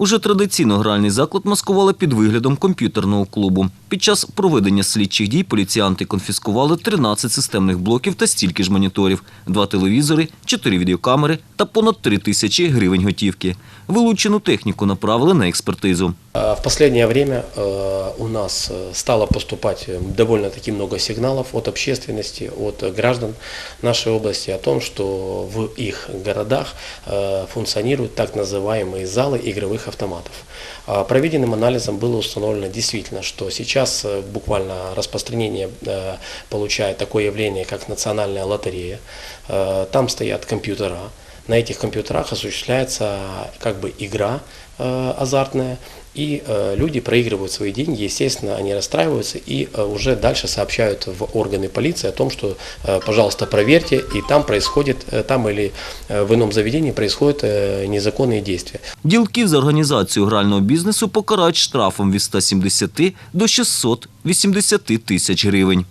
Уже традиційно гральний заклад маскували під виглядом комп'ютерного клубу. Під час проведення слідчих дій поліціянти конфіскували 13 системних блоків та стільки ж моніторів, два телевізори, чотири відеокамери та понад 3 тисячі гривень готівки. Вилучену техніку направили на експертизу. А В последнее время э, у нас э, стало поступать э, довольно-таки много сигналов от общественности, от э, граждан нашей области о том, что в их городах э, функционируют так называемые залы игровых автоматов. А Проведенным анализом было установлено действительно, что сейчас э, буквально распространение э, получает такое явление, как национальная лотерея. Э, Там стоят компьютера, на этих компьютерах осуществляется как бы игра э, азартная, и э, люди проигрывают свои деньги, естественно, они расстраиваются и э, уже дальше сообщают в органы полиции о том, что, э, пожалуйста, проверьте, и там происходит, э, там или э, в ином заведении происходят э, незаконные действия. Ділків за організацію грального бізнесу покарають штрафом від 170 до 680 тисяч гривень.